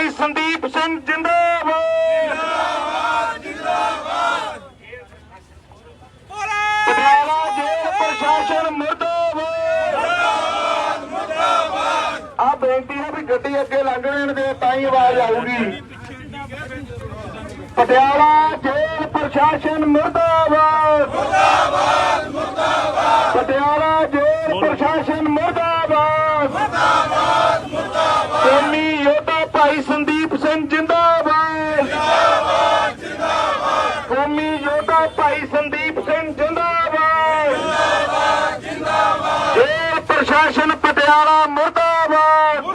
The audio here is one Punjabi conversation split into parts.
ਭਾਈ ਸੰਦੀਪ ਸਿੰਘ ਜਿੰਦਾਬਾਦ। ਪਟਿਆਲਾ ਜੇਲ੍ਹ ਪ੍ਰਸ਼ਾਸਨ ਮੁਰਦਾਬਾਦ। ਆ ਬੇਨਤੀ ਹੈ ਵੀ ਗੱਡੀ ਅੱਗੇ ਲੰਘਣ ਦੇ ਤਾਂ ਹੀ ਆਵਾਜ਼ ਆਊਗੀ। ਪਟਿਆਲਾ ਜੇਲ੍ਹ ਪ੍ਰਸ਼ਾਸਨ ਮੁਰਦਾਬਾਦ। ਮੁਰਦਾਬਾਦ ਮੁਰਦਾਬਾਦ। ਪਟਿਆਲਾ ਜੇਲ੍ਹ ਪ੍ਰਸ਼ਾਸਨ ਮੁਰਦਾਬਾਦ। ਭਾਈ ਸੰਦੀਪ ਸਿੰਘ ਜਿੰਦਾਬਾਦ। ਜਿੰਦਾਬਾਦ ਜਿੰਦਾਬਾਦ। ਕੌਮੀ ਯੋਧਾ ਭਾਈ ਸੰਦੀਪ ਸਿੰਘ ਜਿੰਦਾਬਾਦ। ਜਿੰਦਾਬਾਦ ਜਿੰਦਾਬਾਦ ਜੇਲ੍ਹ ਪ੍ਰਸ਼ਾਸਨ ਪਟਿਆਲਾ ਮੁਰਦਾਬਾਦ।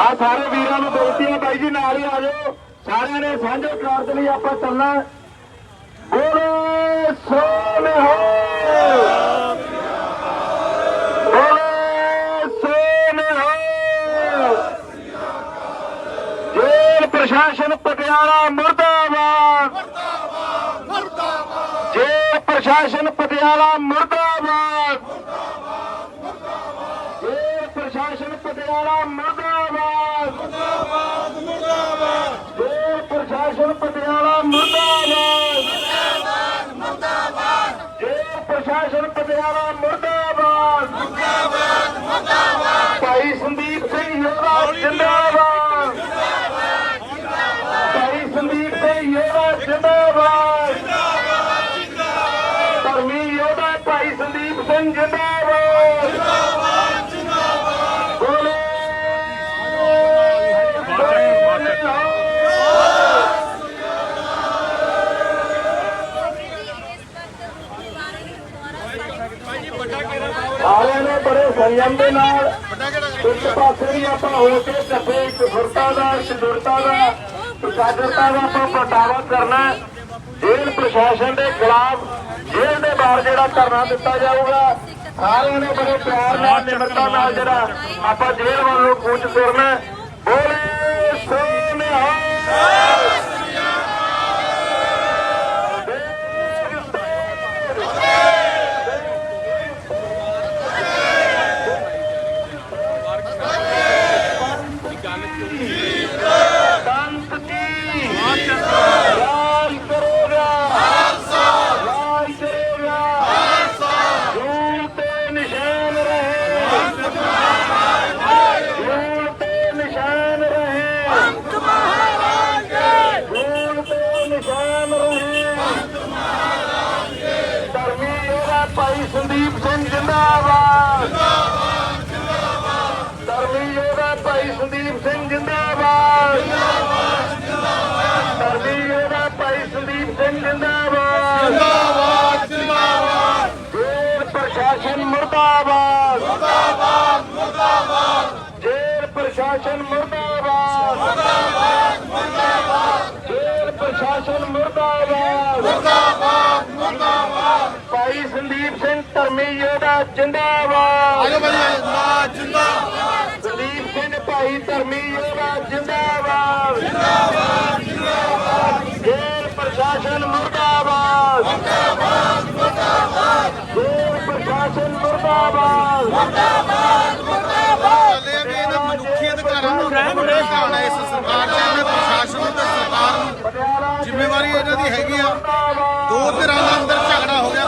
ਆ ਸਾਰੇ ਵੀਰਾਂ ਨੂੰ ਬੇਨਤੀ ਹੈ ਬਾਈ ਜੀ ਨਾਲ ਹੀ ਆ ਜਾਓ। ਸਾਰਿਆਂ ਨੇ ਸਾਂਝੇ ਕਾਰ ਦੇ ਲਈ ਆਪਾਂ ਚੱਲਣਾ। ਪ੍ਰਸ਼ਾਸਨ ਪਟਿਆਲਾ ਮੁਰਦਾਬਾਦ। ਜੇਲ੍ਹ ਪ੍ਰਸ਼ਾਸਨ ਪਟਿਆਲਾ ਮੁਰਦਾਬਾਦ। ਜੇਲ੍ਹ ਪ੍ਰਸ਼ਾਸਨ ਪਟਿਆਲਾ ਮੁਰਦਾਬਾਦ ਜੇਲ੍ਹ ਪ੍ਰਸ਼ਾਸਨ ਪਟਿਆਲਾ ਮੁਰਦਾਬਾਦ ਜੇਲ੍ਹ ਪ੍ਰਸ਼ਾਸਨ ਪਟਿਆਲਾ ਮੁਰਦਾਬਾਦ ਭਾਈ ਸੰਦੀਪ ਸਿੰਘ ਯੋਧਾ ਜਿੰਦਾਬਾਦ ਭਾਈ ਸੰਦੀਪ ਸਿੰਘ ਯੋਧਾ ਜਿੰਦਾਬਾਦ ਧਰਮੀ ਯੋਧਾ ਭਾਈ ਸੰਦੀਪ ਸਿੰਘ ਜਿੰਦਾਬਾਦ ਬੋਲੇ ਬੜੇ ਸੰਯਮ ਦੇ ਨਾਲ ਇੱਕ ਪਾਸੇ ਵੀ ਆਪਾਂ ਹੋ ਕੇ ਇੱਕ ਫੁਰਤਾ ਦਾ ਸਿਧਰਤਾ ਦਾ ਇਕਾਗਰਤਾ ਦਾ ਆਪਾਂ ਪ੍ਰਗਟਾਵਾ ਕਰਨਾ। ਜੇਲ੍ਹ ਪ੍ਰਸ਼ਾਸਨ ਦੇ ਖਿਲਾਫ ਜੇਲ੍ਹ ਦੇ ਬਾਹਰ ਜਿਹੜਾ ਧਰਨਾ ਦਿੱਤਾ ਜਾਊਗਾ ਸਾਰਿਆਂ ਨੇ ਬੜੇ ਪਿਆਰ ਨਾਲ ਨਿਮਰਤਾ ਨਾਲ ਜਿਹੜਾ ਆਪਾਂ ਜੇਲ੍ਹ ਵੱਲੋਂ ਕੂਚ ਕਰਨਾ। ਬੋਲੇ ਸੋਨਿਹਾ ਸੰਤ ਕੀ ਰਾਜ ਕਰੇਗਾ ਰਾਜ ਕਰੇਗਾ ਜੂਲ ਤੇ ਨਿਸ਼ਾਨ ਰਹੇ ਜੂਲ ਤੇ ਨਿਸ਼ਾਨ ਰਹੇ ਜੂਲ ਤੇ ਨਿਸ਼ਾਨ ਰਹੇ ਧਰਮੀ ਯੋਧਾ ਭਾਈ ਸੰਦੀਪ ਸਿੰਘ ਜਿੰਦਾਬਾਦ ਧਰਮੀ ਯੋਧਾ ਭਾਈ ਸੰਦੀਪ ਸਿੰਘ ਜਿੰਦਾਬਾਦ ਧਰਮੀ ਯੋਧਾ ਭਾਈ ਸੰਦੀਪ ਸਿੰਘ ਜਿੰਦਾਬਾਦ ਜਿੰਦਾਬਾਦ ਜਿੰਦਾਬਾਦ ਜੇਲ੍ਹ ਪ੍ਰਸ਼ਾਸਨ ਮੁਰਦਾਬਾਦ ਮੁਰਦਾਬਾਦ ਮੁਰਦਾਬਾਦ ਜੇਲ੍ਹ ਪ੍ਰਸ਼ਾਸਨ ਮੁਰਦਾਬਾਦ ਮੁਰਦਾਬਾਦ ਮੁਰਦਾਬਾਦ ਜੇਲ੍ਹ ਪ੍ਰਸ਼ਾਸਨ ਮੁਰਦਾਬਾਦ ਮੁਰਦਾਬਾਦ ਮੁਰਦਾਬਾਦ ਭਾਈ ਸੰਦੀਪ ਸਿੰਘ ਧਰਮੀ ਯੋਧਾ ਜਿੰਦਾਬਾਦ ਆਜੋ ਭਾਈ ਨਾ ਜਿੰਦਾਬਾਦ ਦਲੀਪ ਸਿੰਘ ਭਾਈ ਧਰਮੀ ਯੋਧਾ ਜਿੰਦਾਬਾਦ ਜਿੰਦਾਬਾਦ ਜਿੰਦਾਬਾਦ ਜੇਲ੍ਹ ਪ੍ਰਸ਼ਾਸਨ ਮੁਰਦਾਬਾਦ। ਮੁਰਦਾਬਾਦ ਮੁਰਦਾਬਾਦ ਜੇਲ੍ਹ ਪ੍ਰਸ਼ਾਸਨ ਮੁਰਦਾਬਾਦ। ਚੱਲੇ ਆ ਵੀ ਇਹਨਾਂ ਮਨੁੱਖੀ ਅਧਿਕਾਰਾਂ ਨੂੰ ਰਹਿਣ ਦੇ। ਇਸ ਸਰਕਾਰ ਇਹਨਾਂ ਪ੍ਰਸ਼ਾਸਨ ਨੂੰ ਤੇ ਸਰਕਾਰ ਨੂੰ। ਜ਼ਿੰਮੇਵਾਰੀ ਇਹਨਾਂ ਦੀ ਹੈਗੀ ਆ। ਦੋ ਧਿਰਾਂ ਦਾ ਅੰਦਰ ਝਗੜਾ ਹੋ ਗਿਆ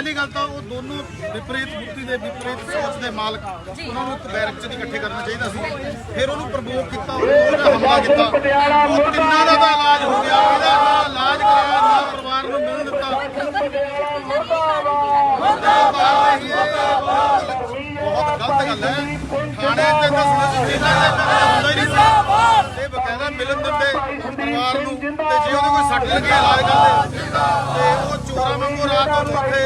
ਪਹਿਲੀ ਗੱਲ ਤਾਂ ਉਹ ਦੋਨੋਂ ਵਿਪਰੀਤ ਬੁੱਧੀ ਦੇ ਵਿਪਰੀਤ ਸੋਚ ਦੇ ਮਾਲਕ ਉਹਨਾਂ ਨੂੰ ਇੱਕ ਬੈਰਕ 'ਚ ਨਹੀਂ ਇਕੱਠੇ ਕਰਨਾ ਚਾਹੀਦਾ ਸੀ। ਫਿਰ ਉਹਨੂੰ ਪ੍ਰਵੋਕ ਕੀਤਾ ਉਹਨੇ ਹਮਲਾ ਕੀਤਾ। ਉਹ ਤਿੰਨਾਂ ਦਾ ਤਾਂ ਇਲਾਜ ਹੋ ਗਿਆ ਇਹਦਾ ਨਾ ਇਲਾਜ ਕਰਾਇਆ ਨਾ ਪਰਿਵਾਰ ਨੂੰ ਮਿਲਣ ਦਿੱਤਾ। ਬਹੁਤ ਗਲਤ ਗੱਲ ਹੈ। ਥਾਣੇ ਤੇ ਤਾਂ ਸੁਣਿਆ ਸੀ ਇਹਨਾਂ ਦੇ ਕੰਮ ਹੁੰਦਾ ਹੀ ਨਹੀਂ ਬਕਾਇਦਾ ਮਿਲਣ ਦਿੰਦੇ ਪਰਿਵਾਰ ਨੂੰ। ਤੇ ਜੇ ਉਹਦੇ ਕੋਈ ਸੱਟ ਲੱਗੀ ਇਲਾਜ ਕਰਦੇ। ਤੇ ਉਹ ਚੋਰਾਂ ਵਾਂਗੂ ਰਾਤ ਨੂੰ ਉੱਥੇ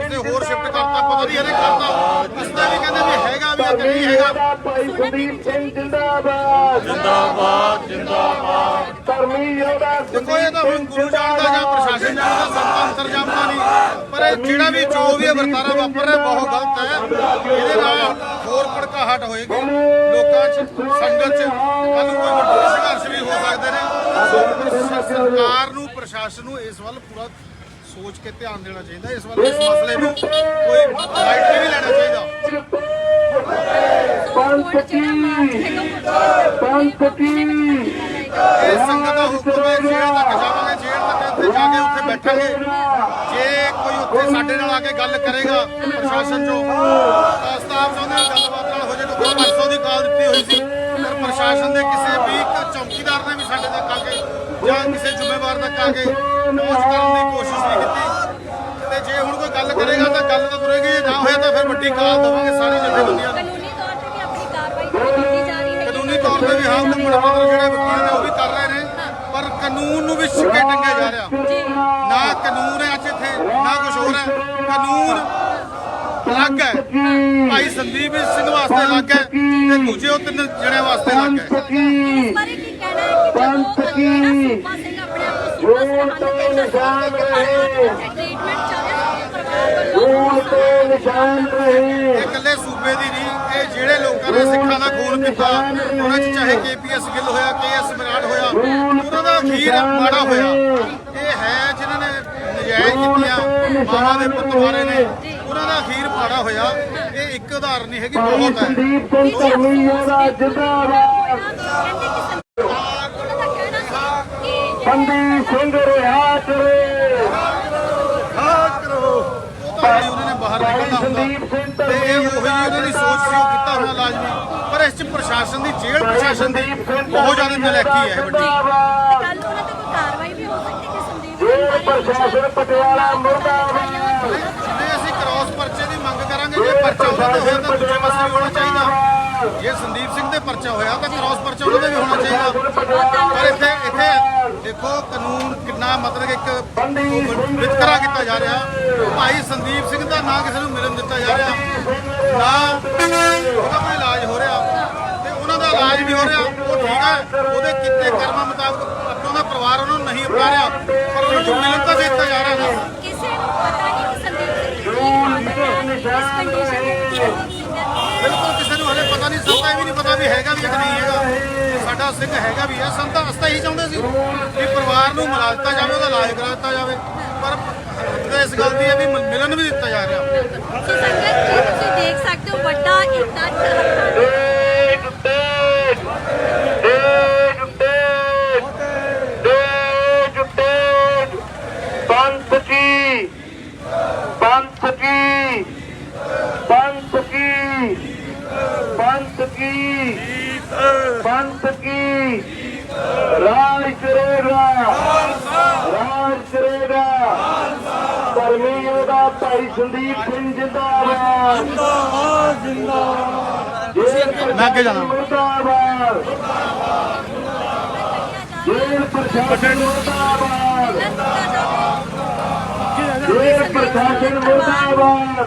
ਕਿਤੇ ਹੋਰ ਸ਼ਿਫਟ ਕਰਤਾ। ਪਤਾ ਨਹੀਂ ਇਹਨੇ ਕਰਤਾ। ਅਸਦਾ ਵੀ ਕਹਿੰਦੇ ਵੀ ਹੈਗਾ ਵੀ ਕਿ ਨਹੀਂ ਹੈਗਾ। ਭਾਈ ਸੰਦੀਪ ਸਿੰਘ ਜਿੰਦਾਬਾਦ। ਜਿੰਦਾਬਾਦ ਜਿੰਦਾਬਾਦ। ਧਰਮੀ ਯੋਧਾ ਦੇਖੋ ਇਹ ਤਾਂ ਹੁਣ ਗੁਰੂ ਜਾਣਦਾ ਜਾਂ ਪ੍ਰਸ਼ਾਸਨ ਜਾਣਦਾ ਸੰਤਾਂ ਅੰਤਰ ਜਾਣਦਾ ਨਹੀਂ। ਪਰ ਇਹ ਜਿਹੜਾ ਵੀ ਜੋ ਵੀ ਵਰਤਾਰਾ ਵਾਪਰ ਰਿਹਾ ਬਹੁਤ ਗਲਤ ਹੈ। ਇਹਦੇ ਨਾਲ ਹੋਰ ਭੜਕਾਹਟ ਹੋਏਗੀ। ਲੋਕਾਂ ਸੰਗਤ 'ਚ ਕੱਲ ਨੂੰ ਕੋਈ ਵੱਡੇ ਸੰਘਰਸ਼ ਵੀ ਹੋ ਸਕਦੇ ਨੇ। ਸ- ਸਰਕਾਰ ਨੂੰ, ਪ੍ਰਸ਼ਾਸਨ ਨੂੰ ਇਸ ਵੱਲ ਪੂਰਾ ਸੋਚ ਕੇ ਧਿਆਨ ਦੇਣਾ ਚਾਹੀਦਾ, ਇਸ ਵੱਲ ਇਸ ਮਸਲੇ ਨੂੰ ਕੋਈ ਲਾਈਟਲੀ ਨਹੀਂ ਲੈਣਾ ਚਾਹੀਦਾ। ਪੰਥ ਕੀ ਪੰਥ ਕੀ। ਇਹ ਸੰਗਤ ਦਾ ਹੁਕਮ ਹੈ ਜੇਲ੍ਹ ਤੱਕ ਜਾਵਾਂਗੇ ਜੇਲ੍ਹ ਤੱਕ ਉੱਥੇ ਜਾ ਕੇ ਉੱਥੇ ਬੈਠਾਂਗੇ। ਜੇ ਕੋਈ ਉੱਥੇ ਸਾਡੇ ਨਾਲ ਆ ਕੇ ਗੱਲ ਕਰੇਗਾ ਪ੍ਰਸ਼ਾਸਨ ਚੋਂ। ਤਾਂ ਸਤਾਫ ਚਾਹੁੰਦੇ ਹਾਂ ਗੱਲਬਾਤ ਨਾਲ ਹੋ ਜੇ ਤਾਂ ਪਰਸੋਂ ਦੀ ਕਾਲ ਦਿੱਤੀ ਹੋਈ ਸੀ। ਪਰ ਪ੍ਰਸ਼ਾਸਨ ਦੇ ਕਿਸੇ ਵੀ ਇੱਕ ਚੌਕੀਦਾਰ ਨੇ ਵੀ ਸਾਡੇ ਤੱਕ ਆ ਕੇ ਜਾਂ ਕਿਸੇ ਜ਼ਿੰਮੇਵਾਰ ਤੱਕ ਆ ਕੇ ਪਹੁੰਚ ਕਰਨ ਦੀ ਕੋਸ਼ਿਸ਼ ਨਹੀਂ ਕੀਤੀ। ਤੇ ਜੇ ਹੁਣ ਕੋਈ ਗੱਲ ਕਰੇਗਾ ਤਾਂ ਗੱਲ ਤਾਂ ਤੁਰੇਗੀ ਜੇ ਨਾ ਹੋਇਆ ਤਾਂ ਫਿਰ ਵੱਡੀ ਕਾਲ ਦੇਵਾਂਗੇ ਸਾਰੀ ਜਥੇਬੰਦੀਆਂ ਨੂੰ। ਕਾਨੂੰਨੀ ਤੌਰ ਤੇ ਵੀ ਆਪਣੀ ਕਾਰਵਾਈ ਤੇ ਵੀ ਜਾ ਰਹੀ ਹੈ ਜਿਹੜੇ ਵਕੀਲ ਨੇ ਉਹ ਵੀ ਕਰ ਰਹੇ ਨੇ। ਪਰ ਕਾਨੂੰਨ ਨੂੰ ਵੀ ਸਿੱਕੇ ਟੰਗਿਆ ਜਾ ਰਿਹਾ। ਨਾ ਕਾਨੂੰਨ ਹੈ ਅੱਜ ਇੱਥੇ ਨਾ ਕੁਝ ਹੋਰ ਹੈ। ਕਾਨੂੰਨ ਅਲੱਗ ਹੈ। ਭਾਈ ਸੰਦੀਪ ਸਿੰਘ ਵਾਸਤੇ ਅਲੱਗ ਹੈ ਤੇ ਦੂਜੇ ਉਹ ਤਿੰਨ ਜਣੇ ਵਾਸਤੇ ਅਲੱਗ ਹੈ। ਇਸ ਬਾਰੇ ਕੀ ਕਹਿਣਾ ਹੈ ਕਿ ਜਦੋਂ ਜਿਹੜਾ ਸੂਬਾ ਸਿੰਘ ਆਪਣੇ ਆਪ ਨੂੰ ਸੂਬਾ ਸਿੰਘ ਨਿਸ਼ਾਨ ਰਹੇ। ਟ੍ਰੀਟਮੈਂਟ ਚੱਲ ਰਿਹਾ ਪਰਿਵਾਰ ਵੱਲੋਂ ਧੂਲ ਤੇ ਨਿਸ਼ਾਨ ਰਹੇ। ਇਹ ਇਕੱਲੇ ਸੂਬੇ ਦੀ ਨਹੀਂ ਜਿਹੜੇ ਲੋਕਾਂ ਨੇ ਸਿੱਖਾਂ ਦਾ ਖੂਨ ਪੀਤਾ ਉਹਨਾਂ 'ਚ ਚਾਹੇ ਕੇਪੀਐਸ ਗਿੱਲ ਹੋਇਆ ਕੇਐਸ ਬਰਾੜ ਹੋਇਆ ਉਹਨਾਂ ਦਾ ਅਖੀਰ ਮਾੜਾ ਹੋਇਆ। ਇਹ ਹੈ ਜਿਨ੍ਹਾਂ ਨੇ ਨਜਾਇਜ਼ ਕੀਤੀਆਂ ਮਾਵਾਂ ਦੇ ਪੁੱਤ ਮਾਰੇ ਨੇ ਉਹਨਾਂ ਦਾ ਅਖੀਰ ਮਾੜਾ ਹੋਇਆ। ਇਹ ਇੱਕ ਉਦਾਹਰਨ ਨਹੀਂ ਹੈਗੀ ਬਹੁਤ ਹੈ। ਸੰਦੀਪ ਸਿੰਘ ਧਰਮੀ ਯੋਧਾ ਜਿੰਦਾਬਾਦ। ਬੰਦੀ ਸਿੰਘ ਰਿਹਾ ਉਹਨਾਂ ਬਾਹਰ ਨਿਕਲਣਾ ਹੁੰਦਾ। ਤੇ ਇਹ ਉਹੀ ਉਹਨਾਂ ਦੀ ਸੋਚ ਸੀ ਉਹ ਕੀਤਾ ਹੋਣਾ ਲਾਜ਼ਮੀ ਪਰ ਇਸ 'ਚ ਪ੍ਰਸ਼ਾਸਨ ਦੀ ਜੇਲ੍ਹ ਪ੍ਰਸ਼ਾਸਨ ਦੀ ਬਹੁਤ ਜ਼ਿਆਦਾ ਨਲਾਇਕੀ ਹੈ। ਇਹ ਵੱਡੀ ਕੱਲ ਉਹਨਾਂ ਤੇ ਕੋਈ ਕਾਰਵਾਈ ਵੀ ਹੋ ਸਕਦੀ ਕਿ ਸੰਦੀਪ ਜੇਲ੍ਹ ਪ੍ਰਸ਼ਾਸਨ ਪਟਿਆਲਾ ਮੁਰਦਾਬਾਦ। ਜੇ ਅਸੀਂ ਕ੍ਰਾਸ ਪਰਚੇ ਦੀ ਮੰਗ ਕਰਾਂਗੇ। ਜੇ ਪਰਚਾ ਉਹਨਾਂ ਤੇ ਹੋਇਆ ਤਾਂ ਦੂਜੇ ਪਾਸੇ ਵੀ ਹੋਣਾ ਚਾਹੀਦਾ। ਜੇ ਸੰਦੀਪ ਸਿੰਘ ਦੇ ਪਰਚਾ ਹੋਇਆ ਤਾਂ ਕ੍ਰਾਸ ਪਰਚਾ ਉਹਨਾਂ ਦਾ ਵੀ ਹੋਣਾ ਚਾਹੀਦਾ। ਪਰ ਇੱਥੇ ਇੱਥੇ ਦੇਖੋ ਕਾਨੂੰਨ ਕਿੰਨਾ ਮਤਲਬ ਇੱਕ ਵਿਤਕਰਾ ਕੀਤਾ ਜਾ ਰਿਹਾ। ਭਾਈ ਸੰਦੀਪ ਸਿੰਘ ਦਾ ਨਾਂ ਕਿਸੇ ਨੂੰ ਮਿਲਣ ਦਿੱਤਾ ਜਾ ਰਿਹਾ, ਨਾ ਉਹਦਾ ਕੋਈ ਇਲਾਜ ਹੋ ਰਿਹਾ ਤੇ ਉਹਨਾਂ ਦਾ ਇਲਾਜ ਵੀ ਹੋ ਰਿਹਾ। ਉਹ ਠੀਕ ਹੈ, ਉਹਦੇ ਕੀਤੇ ਕਰਮਾਂ ਮੁਤਾਬਕ ਆਪਣਾ ਦਾ ਪਰਿਵਾਰ ਉਹਨੂੰ ਨਹੀਂ ਅਪਣਾ ਰਿਹਾ, ਪਰ ਉਹਨਾਂ ਨੂੰ ਮਿਲਣ ਤਾਂ ਦਿੱਤਾ ਜਾ ਰਿਹਾ ਨਾ। ਕਿਸੇ ਨੂੰ ਪਤਾ ਨਹੀਂ ਕਿ ਸੰਦੀਪ ਸਿੰਘ ਦੀ ਹਾਲਤ ਹੈ। ਇਸ ਕੰਡੀਸ਼ਨ ਵਿੱਚ ਸੰਦੀਪ ਸਿੰਘ ਹੈ ਬਿਲਕੁਲ ਕਿਸੇ ਨੂੰ ਹਲੇ ਪਤਾ ਨਹੀਂ ਸੰਤਾ ਵੀ ਨਹੀਂ ਪਤਾ ਵੀ ਹੈਗਾ ਵੀ ਜਾਂ ਨਹੀਂ ਹੈਗਾ। ਸਾਡਾ ਸਿੰਘ ਹੈਗਾ ਵੀ ਹੈ ਸੰਤਾ ਅਸਤਾ ਹੀ ਚਾਹੁੰਦੇ ਸੀ ਵੀ ਪਰਿਵਾਰ ਨੂੰ ਮਿਲਾ ਦਿੱਤਾ ਜਾਵੇ ਉਹਦਾ ਇਲਾਜ ਕਰਾ ਦਿੱਤਾ ਜਾਵੇ। ਪਰ ਇਸ ਗੱਲ ਦੀ ਹੈ ਵੀ ਮਿਲਣ ਵੀ ਦਿੱਤਾ ਜਾ ਰਿਹਾ। ਸੋ ਸੰਗਤ ਜੀ ਤੁਸੀਂ ਦੇਖ ਸਕਦੇ ਹੋ ਵੱਡਾ ਤੇਗ ਦੇਗ ਤੇਗ ਪੰਥ ਕੀ ਪੰਥ ਕੀ ਪੰਥ ਕੀ ਪੰਥ ਕੀ ਪੰਥ ਕੀ ਰਾਜ ਕਰੇਗਾ ਰਾਜ ਕਰੇਗਾ ਧਰਮੀ ਯੋਧਾ ਭਾਈ ਸੰਦੀਪ ਸਿੰਘ ਜਿੰਦਾਬਾਦ ਮੈਂ ਅੱਗੇ ਜਾਣਾ। ਮੁਰਦਾਬਾਦ ਜੇਲ੍ਹ ਪ੍ਰਸ਼ਾਸਨ ਮੁਰਦਾਬਾਦ ਪ੍ਰਸ਼ਾਸਨ ਮੁਰਦਾਬਾਦ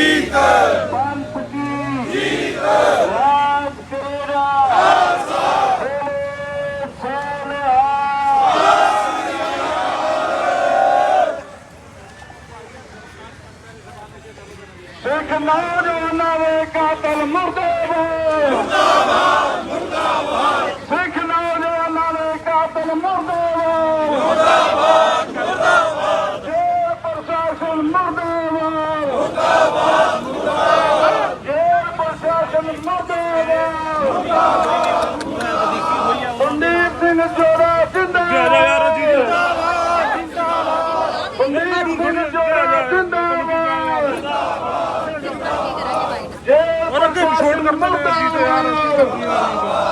ਕੀ ਜੀਤ ਪੰਥ ਕੀ ਜੀਤ ਰਾਜ ਕਰੇਗਾ ਸੋਨਿਹਾ ਸਿੱਖ ਨੌਜਵਾਨਾਂ ਦੇ ਕਾਤਲ ਮੁਰਦਾਬਾਦ ਮੁਰਦਾਬਾਦ ਮੁਰਦਾਬਾਦ ਸਿੱਖ ਨੌਜਵਾਨਾਂ ਦੇ ਕਾਤਲ ਮੁਰਦਾਬਾਦ ਮੁਰਦਾਬਾਦ ਮੁਰਦਾਬਾਦ ਜੇ ਪ੍ਰਸ਼ਾਸਨ ਮੁਰਦਾਬਾਦ ਮੁਰਦਾਬਾਦ ਮੁਰਦਾਬਾਦ ਜੇ ਪ੍ਰਸ਼ਾਸਨ ਮੁਰਦਾਬਾਦ ਸੰਦੀਪ ਸਿੰਘ ਜੋੜਾ ਜਿੰਦਾਬਾਦ ਸੰਦੀਪ ਸਿੰਘ ਜੋੜਾ ਜਿੰਦਾਬਾਦ ਜੇ ਔਰ ਅੱਗੇ ਛੋੜ ਕਰਨਾ ਜੀ ਤੇ ਯਾਰ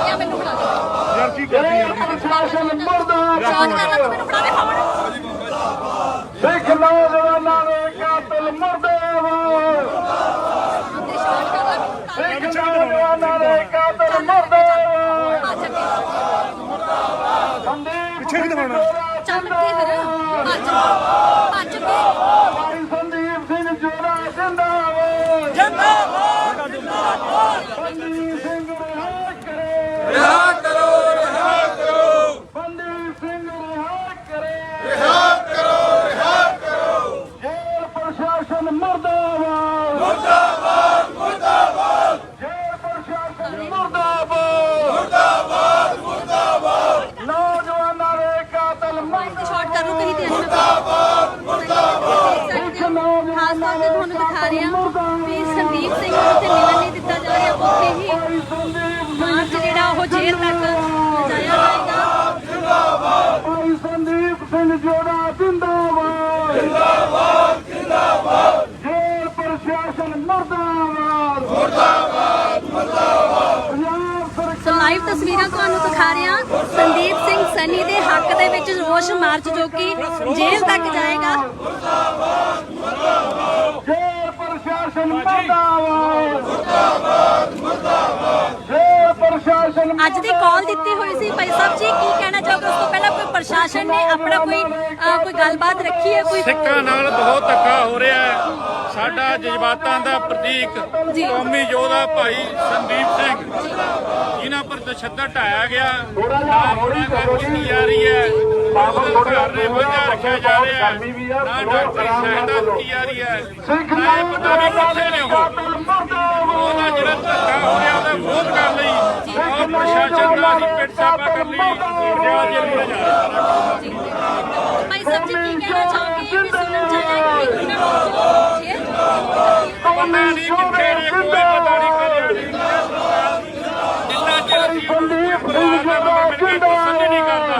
ਜਾਂ ਮੈਨੂੰ ਬਣਾ ਦੇ ਯਾਰ ਕੀ ਜੇ ਕਰਦੀ ਯਾਰ ਪ੍ਰਸ਼ਾਸਨ ਮੁਰਦਾਬਾਦ ਸਿੱਖ ਨੌਜਵਾਨਾਂ ਦੇ ਕਾਤਲ ਮੁਰਦਾਬਾਦ ਸਿੱਖ ਨੌਜਵਾਨਾਂ ਦੇ ਕਾਤਲ ਮੁਰਦਾਬਾਦ ਸੰਦੀਪ ਪਿੱਛੇ ਵੀ ਦਬਾਉਣਾ ਚੱਲ ਕੇ ਫਿਰ ਭੱਜ ਭੱਜ ਕੇ ਸੰਦੀਪ ਸਿੰਘ ਜੋੜਾ ਜਿੰਦਾਬਾਦ ਜਿੰਦਾਬਾਦ। ਸੰਦੀਪ ਸਿੰਘ ਰਿਹਾ ਕਰੇ ਰਿਹਾ ਕਰੋ ਸੰਦੀਪ ਸਿੰਘ ਰਿਹਾ ਕਰੇ ਰਿਹਾ ਕਰੋ ਰਿਹਾ ਕਰੋ ਜੇਲ੍ਹ ਪ੍ਰਸ਼ਾਸਨ ਮਰਦਾਬਾਦ ਮਰਦਾਬਾਦ ਮਰਦਾਬਾਦ ਜੇਲ੍ਹ ਪ੍ਰਸ਼ਾਸਨ ਮਰਦਾਬਾਦ ਮਰਦਾਬਾਦ ਮਰਦਾਬਾਦ ਨੌਜਵਾਨਾਂ ਦੇ ਕਾਤਲ ਤੇ ਸ਼ਾਟ ਕਰ ਲਓ ਕहीं ਤੇ ਮੁਰਦਾਬਾਦ ਮੁਰਦਾਬਾਦ ਖਾਸ ਤੌਰ ਤੇ ਤੁਹਾਨੂੰ ਦਿਖਾ ਰਹੇ ਹਾਂ ਵੀ ਸੰਦੀਪ ਸਿੰਘ ਨੂੰ ਉੱਥੇ ਮਿਲਣ ਨਹੀਂ ਦਿੱਤਾ ਜਾ ਰਿਹਾ ਉੱਥੇ ਹੀ ਭਾਈ ਸੰਦੀਪ ਮਾਰਚ ਜਿਹੜਾ ਉਹ ਜੇਲ੍ਹ ਤੱਕ ਪਹੁੰਚਾਇਆ ਜਾਏਗਾ ਭਾਈ ਸੰਦੀਪ ਸਿੰਘ ਜੋੜਾ ਜਿੰਦਾਬਾਦ ਜਿੰਦਾਬਾਦ ਜਿੰਦਾਬਾਦ ਜੇਲ੍ਹ ਪ੍ਰਸ਼ਾਸਨ ਮਰਦਾਬਾਦ ਮਰਦਾਬਾਦ ਮਰਦਾਬਾਦ ਪੰਜਾਬ ਸਰਕਾਰ ਸੋ ਲਾਈਵ ਤਸਵੀਰਾਂ ਤੁਹਾਨੂੰ ਦਿਖਾ ਰਹੇ ਹਾਂ ਸੰਦੀਪ ਸਿੰਘ ਸਨੀ ਦੇ ਹੱਕ ਦੇ ਵਿੱਚ ਰੋਸ ਮਾਰਚ ਜੋ ਕਿ ਜੇਲ੍ਹ ਤੱਕ ਜਾਏਗਾ। ਜੇਲ੍ਹ ਪ੍ਰਸ਼ਾਸਨ ਮਰਦਾਬਾਦ। ਮਰਦਾਬਾਦ ਮਰਦਾਬਾਦ ਜੇਲ੍ਹ ਪ੍ਰਸ਼ਾਸਨ ਅੱਜ ਦੀ ਕਾਲ ਦਿੱਤੀ ਹੋਈ ਸੀ। ਭਾਈ ਸਾਹਿਬ ਜੀ ਕੀ ਕਹਿਣਾ ਚਾਹੋਗੇ? ਉਸ ਤੋਂ ਪਹਿਲਾਂ ਕੋਈ ਪ੍ਰਸ਼ਾਸਨ ਨੇ ਆਪਣਾ ਕੋਈ ਕੋਈ ਗੱਲਬਾਤ ਰੱਖੀ ਹੈ? ਕੋਈ ਸਿੱਖਾਂ ਨਾਲ ਬਹੁਤ ਧੱਕਾ ਹੋ ਰਿਹਾ ਹੈ। ਸਾਡਾ ਜਜ਼ਬਾਤਾਂ ਦਾ ਪ੍ਰਤੀਕ ਜੀ। ਕੌਮੀ ਯੋਧਾ ਭਾਈ ਸੰਦੀਪ ਸਿੰਘ। ਜਿਨ੍ਹਾਂ ਪਰ ਤਸ਼ੱਦਦ ਢਾਇਆ ਗਿਆ ਨਾ ਕੀਤੀ ਜਾ। ਰਹੀ ਹੈ। ਉਹਦੇ ਘਰ ਦੇ ਰੱਖਿਆ ਜਾ ਰਿਹਾ ਹੈ। ਨਾ ਡਾਕਟਰੀ ਸਹਾਇਤਾ ਦਿੱਤੀ ਜਾ ਰਹੀ ਹੈ। ਸਿੱਖ ਨਾ ਇਹ ਪਤਾ ਵੀ ਕਿੱਥੇ ਨੇ ਉਹ ਉਹਦਾ ਜਿਹੜਾ ਧੱਕਾ ਹੋ ਰਿਹਾ ਉਹਦਾ ਵਿਰੋਧ ਕਰਨ ਲਈ ਉਹ ਪ੍ਰਸ਼ਾਸਨ ਦਾ ਅਸੀਂ ਪਿੱਟ ਸਾਪਾ ਕਰਨ ਲਈ ਇੰਤਜ਼ਾਰ ਜੇਲ੍ਹ ਜਾ ਰਿਹਾ ਭਾਈ ਸਾਹਿਬ ਜੀ ਕੀ ਕਹਿਣਾ ਚਾਹੋਗੇ ਵੀ ਸੁਣਨ ਚ ਆਇਆ ਕਿ ਇਹਨਾਂ ਨੂੰ ਜੇਲ੍ਹ ਪਤਾ ਨਹੀਂ ਕਿੱਥੇ ਨੇ ਕੋਈ ਪਤਾ ਨਹੀਂ ਕਰਿਆ ਨਹੀਂ ਜਿੰਨਾ ਚਿਰ ਅਸੀਂ ਸੰਦੀਪ ਸਿੰਘ ਪਰਿਵਾਰ ਨਾਲ ਜੋੜਾ ਮਿਲ ਕੇ ਕੋਈ ਸਮਝ ਨਹੀਂ ਕਰਦਾ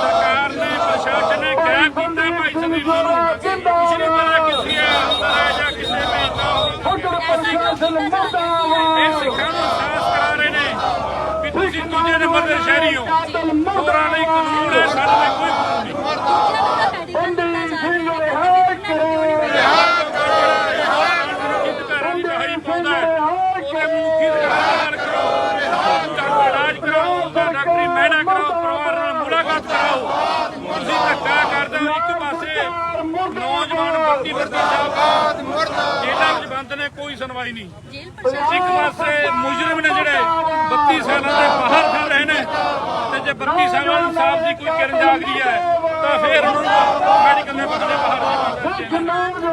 ਸਰਕਾਰ ਨੇ ਪ੍ਰਸ਼ਾਸਨ ਨੇ ਕਹਿ ਕੀਤਾ ਭਾਈ ਸੰਦੀਪ ਸਿੰਘ ਨੂੰ ਕੁਛ ਨਹੀਂ ਪਤਾ ਕਿੱਥੇ ਹੈ ਅੰਦਰ ਜਾਂ ਕਿੱਥੇ ਭੇਜਦਾ ਹੋਵੇ ਉਧਰ ਪ੍ਰਸ਼ਾਸਨ ਮਰਦਾਬਾਦ ਇਹ ਸਿੱਖਾਂ ਨੂੰ ਅਹਿਸਾਸ ਕਰਾ ਰਹੇ ਨੇ ਵੀ ਤੁਸੀਂ ਦੂਜੇ ਨੰਬਰ ਦੇ ਸ਼ਹਿਰੀ ਹੋ ਹੋਰਾਂ ਲਈ ਕਾਨੂੰਨ ਹੈ ਸਾਡੇ ਲਈ ਕੋਈ ਕਾਨੂੰਨ ਨਹੀਂ ਸੰਦੀਪ ਸਿੰਘ ਰਿਹਾ ਕਰੇ ਜਿੱਤਕਾਰਾਂ ਦੀ ਦਹਾਈ ਪਾਉਂਦਾ ਹੈ ਉਹਦੇ ਮਨੁੱਖੀ ਅਧਿਕਾਰ ਕਰੋ ਉਹਦਾ ਇਲਾਜ ਕਰਾਓ ਉਹਦਾ ਡਾਕਟਰੀ ਮਹਿਨਾ ਕਰਾਓ ਪਰਿਵਾਰ ਨਾਲ ਮੁਲਾਕਾਤ ਕਰਾਓ ਤੁਸੀਂ ਧੱਕਾ ਕਰਦੇ ਹੋ ਇੱਕ ਪਾਸੇ ਵਰਤੀ ਸਾਹਿਬ ਜੇਲ੍ਹਾਂ ਵਿੱਚ ਬੰਦ ਨੇ ਕੋਈ ਸੁਣਵਾਈ ਨਹੀਂ। ਇੱਕ ਪਾਸੇ ਮੁਜਰਮ ਨੇ ਜਿਹੜੇ 32 ਸਾਲਾਂ ਦੇ ਬਾਹਰ ਫਿਰ ਰਹੇ ਨੇ ਤੇ ਜੇ 32 ਸਾਲਾਂ ਦੀ ਸਾਲ ਦੀ ਕੋਈ ਕਿਰਨ ਜਾਗਦੀ ਹੈ ਤਾਂ ਫਿਰ ਉਹਨਾਂ ਨੂੰ ਮੈਡੀਕਲ ਦੇ ਬਦਲੇ ਬਾਹਰ ਦੇ ਮਰਦਾਬਾਦ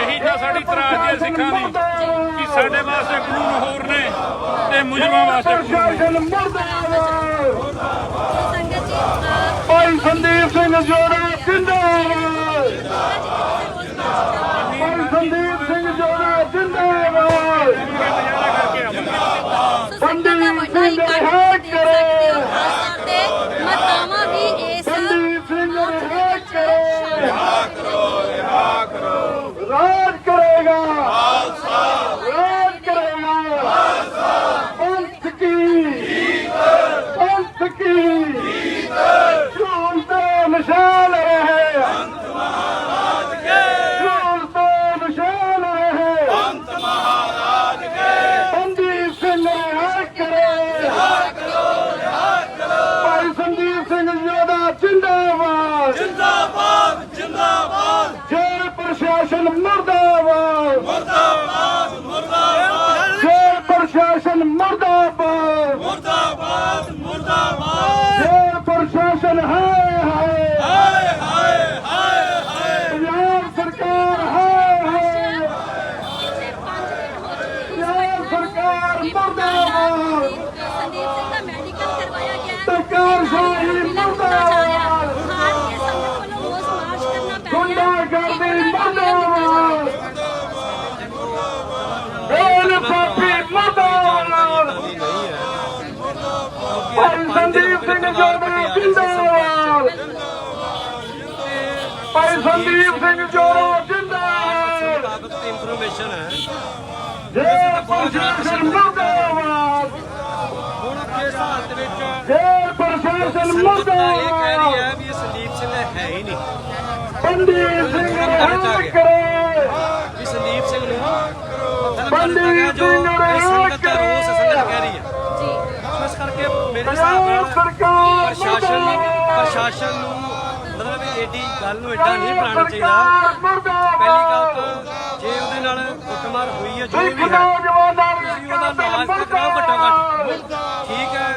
ਇਹੀ ਤਾਂ ਸਾਡੀ ਤਰਾਜ ਹੈ ਸਿੱਖਾਂ ਦੀ ਕਿ ਸਾਡੇ ਵਾਸਤੇ ਕਾਨੂੰਨ ਹੋਰ ਨੇ ਤੇ ਮੁਜਰਮਾਂ ਵਾਸਤੇ ਕਾਨੂੰਨ ਨੇ। ਪ੍ਰਸ਼ਾਸਨ ਮਰਦਾਬਾਦ ਭਾਈ ਸੰਦੀਪ ਸਿੰਘ ਜੋੜਾ ਜਿੰਦਾਬਾਦ! ਭਾਈ ਸੰਦੀਪ ਸਿੰਘ ਜੋੜਾ ਜਿੰਦਾਬਾਦ! ਆਵਾਂਗੇ ਸੰਦੀਪ ਸਿੰਘ ਰਿਹਾ ਕਰੇ! ਮਤਾਵਾ ਵੀ ਇਸ ਸੰਦੀਪ ਸਿੰਘ ਰਿਹਾ ਕਰੇ! ਰਾਜ ਕਰੇਗਾ ਰਾਜ ਕਰੇਗਾ ਪੰਥ ਕੀ ਪੰਥ ਕੀ ਝੂਲ ਤੇ ਨਿਸ਼ਾਨ ਰਹੇ ਝੂਲ ਤੇ ਨਿਸ਼ਾਨ ਰਹੇ ਸੰਦੀਪ ਸਿੰਘ ਰਿਹਾ ਕਰੇ ਭਾਈ ਸੰਦੀਪ ਸਿੰਘ ਜੋੜਾ ਜਿੰਦਾਬਾਦ ਜਿੰਦਾਬਾਦ ਜਿੰਦਾਬਾਦ ਜੇਲ੍ਹ ਪ੍ਰਸ਼ਾਸਨ ਮਰਦਾਬਾਦ ਮਰਦਾਬਾਦ ਮਰਦਾਬਾਦ ਜੇਲ੍ਹ ਪ੍ਰਸ਼ਾਸਨ ਮਰਦਾਬਾਦ ਮਰਦਾਬਾਦ ਮਰਦਾਬਾਦ ਜੇਲ੍ਹ ਪ੍ਰਸ਼ਾਸਨ ਹਾਏ ਹਾਏ ਹਾਏ ਹਾਏ ਹਾਏ ਪੰਜਾਬ ਸਰਕਾਰ ਹਾਏ ਹਾਏ ਪੰਜਾਬ ਸਰਕਾਰ ਮਰਦਾਬਾਦ ਸੰਦੀਪ ਸਿੰਘ ਦਾ ਮੈਡੀਕਲ ਕਰਵਾਇਆ ਗਿਆ ਹੈ। ਸਰਕਾਰ ਸ਼ਾਹੀ ਮੁਰਦਾਬਾਦ। ਭਾਰਤੀ ਸੰਗਤ ਵੱਲੋਂ ਰੋਸ ਮਾਰਚ ਕਰਨਾ ਪੈ ਰਿਹਾ ਹੈ। ਗੁੰਡਾਗਰਦੀ ਮਰਦਾਬਾਦ ਸਿੰਘ ਜੋੜਾ ਜਿੰਦਾਬਾਦ। ਭਾਈ ਸੰਦੀਪ ਸਿੰਘ ਜੋੜਾ ਜਿੰਦਾਬਾਦ। ਇਨਫੋਰਮੇਸ਼ਨ ਹੈ ਜੈ ਪ੍ਰਸ਼ਾਸਨ ਮੁਰਦਾਬਾਦ। ਹੁਣ ਕਿਸ ਹਾਲਤ ਵਿੱਚ ਜੈ ਪ੍ਰਸ਼ਾਸਨ ਸੰਗਤ ਤਾਂ ਇਹ ਕਹਿ ਰਹੀ ਮੁਰਦਾਬਾਦ ਹੈ ਵੀ ਇਹ ਸੰਦੀਪ ਸਿੰਘ ਹੈ ਹੀ ਨਹੀਂ। ਪੰਡਿਤ ਸਿੰਘ ਰਿਹਾ ਕਰੋ। ਵੀ ਸੰਦੀਪ ਸਿੰਘ ਨੂੰ ਕਰ। ਜੋ ਸਿੰਘ ਇਹ ਸੰਗਤ ਦਾ ਰੋਸ ਸੰਗਤ ਕਹਿ ਰਹੀ ਹੈ। ਜੀ ਇਸ ਕਰਕੇ ਮੇਰੇ ਹਿਸਾਬ ਸਰਕਾਰ ਪ੍ਰਸ਼ਾਸਨ ਨੂੰ ਪ੍ਰਸ਼ਾਸਨ ਨੂੰ ਮਤਲਬ ਇਹ ਏਡੀ ਗੱਲ ਨੂੰ ਐਡਾ ਨਹੀਂ ਬਣਾਉਣਾ ਚਾਹੀਦਾ। ਪਹਿਲੀ ਗੱਲ ਤਾਂ ਜੇ ਉਹਦੇ ਨਾਲ ਕੁੱਟਮਾਰ ਹੋਈ ਹੈ ਜੋ ਵੀ ਹੈ ਤੁਸੀਂ ਉਹਦਾ ਇਲਾਜ ਤਾਂ ਕਰਾਓ ਘੱਟੋ ਘੱਟ। ਠੀਕ ਹੈ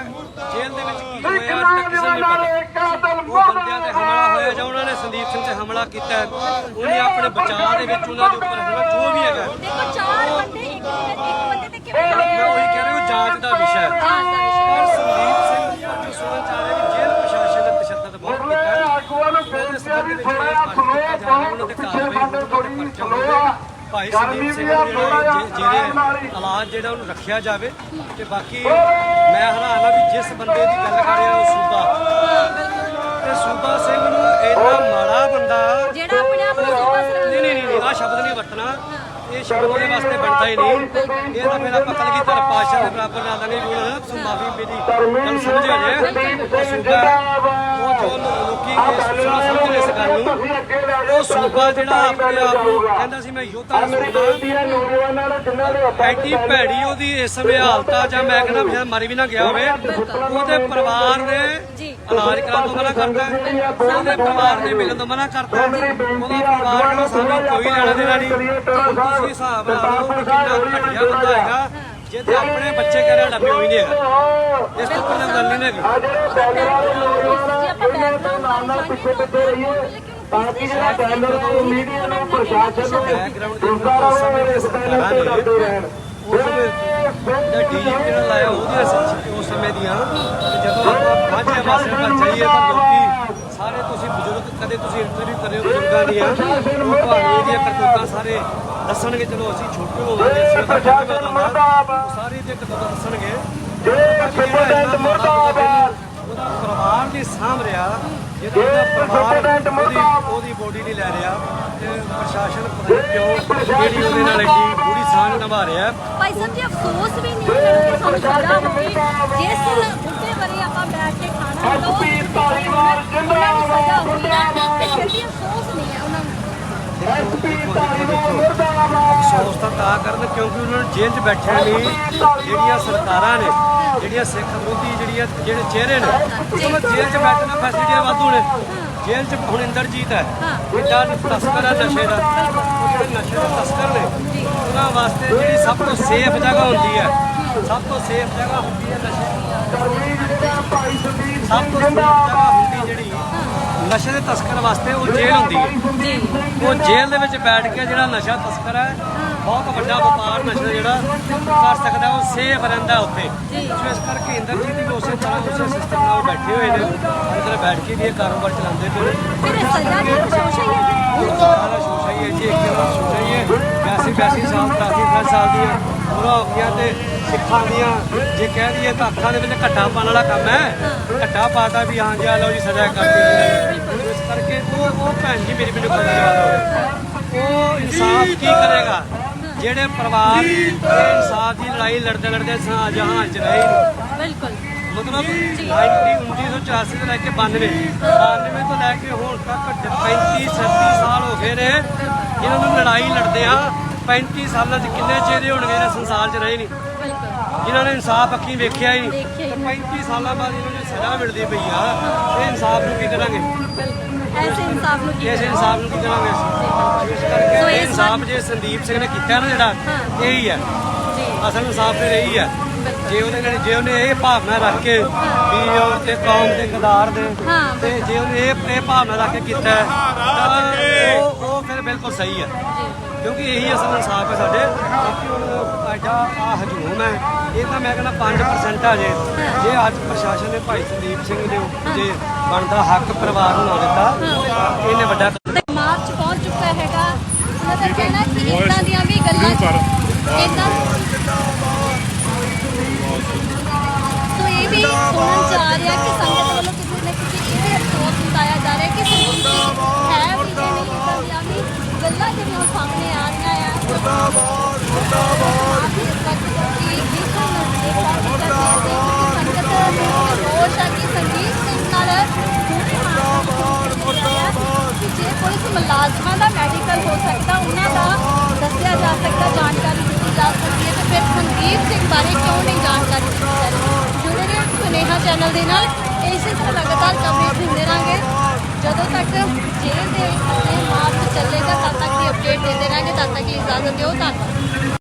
ਜੇਲ੍ਹ ਦੇ ਵਿੱਚ ਕੀ ਹੋਇਆ ਤੱਕ ਕਿਸੇ ਨੂੰ ਪਤਾ ਉਹ ਬੰਦਿਆਂ ਤੇ ਹਮਲਾ ਹੋਇਆ ਜਾਂ ਉਹਨਾਂ ਨੇ ਸੰਦੀਪ ਸਿੰਘ ਤੇ ਹਮਲਾ ਕੀਤਾ ਉਹਨੇ ਆਪਣੇ ਬਚਾਅ ਦੇ ਵਿੱਚ ਉਹਨਾਂ ਦੇ ਉੱਪਰ ਹਮਲਾ ਜੋ ਵੀ ਹੈਗਾ। ਦੇਖੋ ਚਾਰ ਬੰਦੇ ਇੱਕ ਇੱਕ ਬੰਦੇ ਤੇ ਕਿਵੇਂ ਮੈਂ ਉਹੀ ਕਹਿ ਰਿਹਾ ਉਹ ਜਾਂਚ ਦਾ ਵਿਸ਼ਾ ਹੈ ਜਾਂਚ ਦਾ ਵਿਸ਼ਾ ਪਰ ਸੰਦੀਪ ਸਿੰਘ ਜੀ ਅੱਜ ਸੁਣਨ ਚ ਆ ਰਿਹਾ ਕਿ ਜੇਲ੍ਹ ਪ੍ਰਸ਼ਾਸਨ ਨੇ ਤਸ਼ੱਦਦ ਬਹੁਤ ਕੀਤਾ ਹੈ ਭਾਈ ਸੰਦੀਪ ਸਿੰਘ ਨੂੰ। ਜਿਹੜਾ ਇਹ ਜਿਹੜੇ ਇਲਾਜ ਜਿਹੜਾ ਉਹਨੂੰ ਰੱਖਿਆ ਜਾਵੇ ਤੇ ਬਾਕੀ ਮੈਂ ਹੈਰਾਨ ਆ ਵੀ ਜਿਸ ਬੰਦੇ ਦੀ ਗੱਲ ਕਰ ਰਿਹਾ ਉਹ ਸੂਬਾ। ਤੇ ਸੂਬਾ ਸਿੰਘ ਨੂੰ ਇੰਨਾ ਮਾੜਾ ਬੰਦਾ ਜਿਹੜਾ ਆਪਣੇ ਆਪ ਨੂੰ ਸੂਬਾ ਨਹੀਂ ਨਹੀਂ ਨਹੀਂ ਆ ਸ਼ਬਦ ਨਹੀਂ ਵਰਤਣਾ। ਇਹ ਸ਼ਬਦ ਉਹਦੇ ਵਾਸਤੇ ਬਣਦਾ ਹੀ ਨਹੀਂ। ਇਹ ਤਾਂ ਮੇਰਾ ਪਕੜ ਕੀ ਤਰ ਪਾਸ਼ਾ ਦੇ ਬਰਾਬਰ ਨਾ ਲਾਂਗੇ ਵੀ ਹੁਣ ਸੋ ਮਾਫੀ ਮੇਰੀ ਗੱਲ ਸਮਝਿਆ ਜੇ ਸੂਬਾ ਉਹ ਜੋ ਲੋਕੀ ਇਸ ਸੁਣਾ ਸਮਝਦੇ ਇਸ ਗੱਲ ਨੂੰ। ਉਹ ਸੂਬਾ ਜਿਹੜਾ ਆਪਣੇ ਆਪ ਨੂੰ ਕਹਿੰਦਾ ਸੀ ਮੈਂ ਯੋਧਾ ਸੂਬਾ ਐਡੀ ਭੈੜੀ ਉਹਦੀ ਇਸ ਸਮੇਂ ਹਾਲਤ ਜਾਂ ਮੈਂ ਕਹਿੰਦਾ ਵੀ ਮਰ ਵੀ ਨਾ ਗਿਆ ਹੋਵੇ। ਉਹਦੇ ਪਰਿਵਾਰ ਨੇ। ਇਲਾਜ ਕਰਾਉਣ ਤੋਂ ਮਨਾ ਕਰਦਾ। ਉਹਦੇ ਪਰਿਵਾਰ ਨੇ ਮਿਲਣ ਤੋਂ ਮਨਾ ਕਰਦਾ। ਉਹਦਾ ਪਰਿਵਾਰ ਕਹਿੰਦਾ ਸਾਨੂੰ ਕੋਈ ਲੈਣਾ ਦੇਣਾ ਨਹੀਂ। ਤੁਸੀਂ ਹਿਸਾਬ ਲਾ ਲਓ ਕਿ ਕਿੰਨਾ ਘਟੀਆ ਬੰਦਾ ਹੈਗਾ ਜਿਹਦੇ ਆਪਣੇ ਬੱਚੇ ਕਰੇ ਲੱਭੇ ਹੋਈ ਨਹੀਂ ਹੈਗਾ। ਇਸ ਤੋਂ ਕੋਈ ਗੱਲ ਨਹੀਂ ਹੈਗੀ। ਤਾਂ ਕਿ ਜਿਹੜਾ ਚੈਨਲ ਮੀਡੀਆ ਨੂੰ ਪ੍ਰਸ਼ਾਸਨ ਨੂੰ ਬੈਕਗ੍ਰਾਉਂਡ ਦੇ ਰੁਕਾ ਵਿੱਚ ਰਹੇ ਸਮੇਂ ਇਸ ਸਰਕਾਰਾਂ ਚੈਨਲ ਤੇ ਨੇ ਕਰਦੇ ਰਹਿਣ ਜਿਹੜਾ ਨੇ ਲਾਇਆ ਉਹਦੀਆਂ ਸੱਚ ਉਸ ਸਮੇਂ ਦੀਆਂ। ਤੇ ਜਦੋਂ ਆਪਾਂ ਮਾਝੇ ਵਾਸਤੇ ਪਰ ਜਾਈਏ ਤਾਂ ਲੋਕੀ ਸਾਰੇ ਤੁਸੀਂ ਕਦੇ ਤੁਸੀਂ ਇੰਟਰਵਿਊ ਕਰਿਓ ਬਜ਼ੁਰਗਾਂ ਦੀਆਂ ਤੁਹਾਨੂੰ ਇਹਦੀਆਂ ਕਰਤੂਤਾਂ ਸਾਰੇ ਦੱਸਣਗੇ ਚਲੋ ਅਸੀਂ ਛੋਟੇ ਹੋਵਾਂਗੇ ਅਸੀਂ ਹੋਵਾਂਗੇ ਉਹ ਸਾਰੇ ਇਹਦੀਆਂ ਕਰਤੂਤਾਂ ਦੱਸਣਗੇ। ਜੇ ਸੁਪਰਡੈਂਟ ਮੁਰਦਾਬਾਦ। ਉਹਦਾ ਪਰਿਵਾਰ ਦੀ ਸਾਂਭ ਰਿਹਾ। ਜਿਹਦਾ ਉਹਦਾ ਪਰਿਵਾਰ ਉਹਦੀ ਮੁਰਦਾਬਾਦ। ਉਹਦੀ ਬੋਡੀ ਨਹੀਂ ਲੈ ਰਿਹਾ ਤੇ ਪ੍ਰਸ਼ਾਸਨ ਪਤਾ ਕਿਉਂ ਜਿਹੜੀ ਉਹਦੇ ਨਾਲ ਐਡੀ ਬੁਰੀ ਸਾਂਝ ਨਿਭਾ ਰਿਹਾ ਭਾਈ ਸਾਹਿਬ ਜੀ ਅਫਸੋਸ ਵੀ ਨਹੀਂ ਕਿ ਸਾਨੂੰ ਸਜ਼ਾ ਹੋ ਗਈ ਜਿਸ ਬੁੱਢੇ ਵਰੇ ਆਪਾਂ ਬੈਠ ਕੇ ਖਾਣਾ ਐਸਪੀ ਧਾਲੀਵਾਲ ਐਸਪੀ ਤਾਂ ਤਾਂ ਕਰਨ ਕਿਉਂਕਿ ਉਹਨਾਂ ਨੂੰ ਜੇਲ੍ਹ 'ਚ ਬੈਠਿਆਂ ਲਈ ਜਿਹੜੀਆਂ ਸਰਕਾਰਾਂ ਨੇ ਜਿਹੜੀਆਂ ਸਿੱਖ ਵਿਰੋਧੀ ਜਿਹੜੀਆਂ ਜਿਹੜੇ ਚਿਹਰੇ ਨੇ ਉਹਨਾਂ ਜੇਲ੍ਹ 'ਚ ਬੈਠਣਾ ਫੈਸਿਲਿਟੀਆਂ ਵਾਧੂ ਨੇ। ਜੇਲ੍ਹ 'ਚ ਹੁਣ ਇੰਦਰਜੀਤ ਹੈ ਤਸਕਰ ਹੈ ਨਸ਼ੇ ਦਾ। ਉਹ ਜਿਹੜੇ ਨਸ਼ੇ ਦੇ ਤਸਕਰ ਨੇ ਉਹਨਾਂ ਵਾਸਤੇ ਜਿਹੜੀ ਸਭ ਤੋਂ ਸੇਫ ਜਗ੍ਹਾ ਹੁੰਦੀ ਹੈ। ਸਭ ਤੋਂ ਸੇਫ ਜਗ੍ਹਾ ਹੁੰਦੀ ਹੈ ਨਸ਼ੇ ਭਾਈ ਸੰਦੀਪ ਸਭ ਤੋਂ ਜਗ੍ਹਾ ਹੁੰਦੀ ਜਿਹੜੀ ਨਸ਼ੇ ਦੇ ਤਸਕਰ ਵਾਸਤੇ ਉਹ ਜੇਲ੍ਹ ਹੁੰਦੀ ਹੈ। ਉਹ ਜੇਲ੍ਹ ਦੇ ਵਿੱਚ ਬੈਠ ਕੇ ਜਿਹੜਾ ਨਸ਼ਾ ਤਸਕਰ ਹੈ ਬਹੁਤ ਵੱਡਾ ਵਪਾਰ ਨਸ਼ੇ ਦਾ ਜਿਹੜਾ ਕਰ ਸਕਦਾ ਉਹ ਸੇਫ ਰਹਿੰਦਾ ਉੱਥੇ। ਸੋ ਇਸ ਕਰਕੇ ਇੰਦਰਜੀਤ ਵੀ ਉਸੇ ਤਰ੍ਹਾਂ ਉਸੇ ਸਿਸਟਮ ਨਾਲ ਬੈਠੇ ਹੋਏ ਨੇ। ਅੰਦਰ ਬੈਠ ਕੇ ਵੀ ਇਹ ਕਾਰੋਬਾਰ ਚਲਾਉਂਦੇ ਪਏ ਨੇ। ਫਿਰ ਇਹ ਸਜ਼ਾ ਦੀ ਹੀ ਹੈ ਸ਼ੋਸ਼ਾ ਹੀ ਹੈ ਜੀ ਇੱਕ ਤਰ੍ਹਾਂ ਸ਼ੋਸ਼ਾ ਹੀ ਹੈ। 82 82 ਸਾਲ 83 ਸਾਲ ਦੀਆਂ ਪੂਰਾ ਹੋ ਗਈਆਂ ਤੇ ਸਿੱਖਾਂ ਦੀਆਂ ਜੇ ਕਹਿ ਦਈਏ ਤਾਂ ਅੱਖਾਂ ਦੇ ਵਿੱਚ ਘੱਟਾ ਪਾਉਣ ਵਾਲਾ ਕੰਮ ਹੈ। ਘੱਟਾ ਪਾਤਾ ਵੀ ਹਾਂ ਜੀ ਆ ਲਓ ਜੀ ਸਜ਼ਾ ਕਰਤੀ ਇਸ ਕਰਕੇ ਉਹ ਉਹ ਭੈਣ ਜੀ ਮੇਰੀ ਮੈਨੂੰ ਗੱਲ ਜਵਾਬ ਉਹ ਇਨਸਾਫ ਕੀ ਕਰੇਗਾ? ਜਿਹੜੇ ਪਰਿਵਾਰ ਇਨਸਾਫ ਦੀ ਲੜਾਈ ਲੜਦੇ ਲੜਦੇ ਸਾਂ ਜਹਾਂ ਚ ਰਹੇ। ਬਿਲਕੁਲ। ਮਤਲਬ 19 1984 ਤੋਂ ਲੈ ਕੇ 92 92 ਤੋਂ ਲੈ ਕੇ ਹੁਣ ਤੱਕ 35 37 ਸਾਲ ਹੋ ਗਏ ਨੇ ਇਹਨਾਂ ਨੂੰ ਲੜਾਈ ਲੜਦੇ ਆ। 35 ਸਾਲਾਂ 'ਚ ਕਿੰਨੇ ਚਿਹਰੇ ਹੋਣਗੇ ਜਿਹੜੇ ਸੰਸਾਰ 'ਚ ਰਹੇ ਨਹੀਂ ਜਿਨ੍ਹਾਂ ਨੇ ਇਨਸਾਫ ਅੱਖੀਂ ਵੇਖਿਆ ਹੀ ਨਹੀਂ। ਦੇਖਿਆ ਹੀ ਤੇ 35 ਸਾਲਾਂ ਬਾਅਦ ਇਹਨਾਂ ਨੂੰ ਸਜ਼ਾ ਮਿਲਦੀ ਪਈ ਆ। ਇਹ ਇਨਸਾਫ ਨੂੰ ਕੀ ਕਰਾਂਗੇ? ਐਸੇ ਇਨਸਾਫ ਨੂੰ ਕੀ ਕਰਨਾ? ਇਨਸਾਫ ਨੂੰ ਕੀ ਕਰਾਂਗੇ ਅਸੀਂ? ਇਸ ਕਰਕੇ ਸੋ ਇਹ ਇਨਸਾਫ ਜੇ ਸੰਦੀਪ ਸਿੰਘ ਨੇ ਕੀਤਾ ਨਾ ਜਿਹੜਾ ਹਾਂ। ਇਹੀ ਹੈ ਜੀ। ਅਸਲ ਇਨਸਾਫ ਤੇ ਰਹੀ ਹੈ ਜੇ ਉਹਦੇ ਨਾਲ ਜੇ ਉਹਨੇ ਇਹ ਭਾਵਨਾ ਰੱਖ ਕੇ ਵੀ ਉਹ ਤੇ ਕੌਮ ਦੇ ਗਦਾਰ ਦੇ ਹਾਂ, ਤੇ ਜੇ ਉਹਨੇ ਇਹ ਇਹ ਭਾਵਨਾ ਰੱਖ ਕੇ ਕੀਤਾ ਹੈ, ਤਾਂ ਉਹ ਉਹ ਫਿਰ ਬਿਲਕੁਲ ਸਹੀ ਹੈ ਕਿਉਂਕਿ ਇਹੀ ਅਸਲ ਇਨਸਾਫ ਹੈ ਸਾਡੇ। ਬਾਕੀ ਹੁਣ ਐਡਾ ਆ ਹਜੂਮ ਹੈ। ਇਹ ਤਾਂ ਮੈਂ ਕਹਿੰਦਾ 5% ਆ ਜੇ। ਜੇ ਅੱਜ ਪ੍ਰਸ਼ਾਸਨ ਨੇ ਭਾਈ ਸੰਦੀਪ ਸਿੰਘ ਦੇ ਜੇ ਬਣਦਾ ਹੱਕ ਪਰਿਵਾਰ ਨੂੰ ਨਾ ਦਿੱਤਾ ਇਹਨੇ ਵੱਡਾ ਮਾਰਚ ਪਹੁੰਚ ਚੁੱਕਾ ਹੈਗਾ। ਉਹਨਾਂ ਦਾ ਕਹਿਣਾ ਕਿ ਇਦਾਂ ਦੀਆਂ ਵੀ ਗੱਲਾਂ ਇਦਾਂ ਸੋ ਇਹ ਵੀ ਸੁਣਨ ਚ ਆ ਰਿਹਾ ਕਿ ਸੰਗਤ ਵੱਲੋਂ ਸਾਹਮਣੇ ਆ ਰਹੀਆਂ ਆ। ਮੁਰਦਾਬਾਦ ਮੁਰਦਾਬਾਦ। ਪੁਲਿਸ ਮੁਲਾਜ਼ਮਾਂ ਦਾ ਮੈਡੀਕਲ ਹੋ ਸਕਦਾ ਉਹਨਾਂ ਦਾ ਦੱਸਿਆ ਜਾ ਸਕਦਾ ਜਾਣਕਾਰੀ ਦਿੱਤੀ ਜਾ ਸਕਦੀ ਹੈ ਤੇ ਫਿਰ ਸੰਦੀਪ ਸਿੰਘ ਬਾਰੇ ਕਿਉਂ ਨਹੀਂ ਜਾਣਕਾਰੀ ਦਿੱਤੀ ਜਾ ਰਹੀ? ਜੁੜੇ ਰਹੇ ਸੁਨੇਹਾ ਚੈਨਲ ਦੇ ਨਾਲ। ਇਸੇ ਤਰ੍ਹਾਂ ਲਗਾਤਾਰ ਕਵਰੇਜ ਦਿੰਦੇ ਰਾਂਗੇ ਜਦੋਂ ਤੱਕ ਜੇਲ੍ਹ ਦੇ ਅੱਗੇ ਮਾਰਚ ਚੱਲੇਗਾ, ਤਦ ਤੱਕ ਦੀ ਅਪਡੇਟ ਦਿੰਦੇ ਰਾਂਗੇ ਤਦ ਤੱਕ ਇਜਾਜ਼ਤ ਦਿਓ, ਧੰਨਵਾਦ।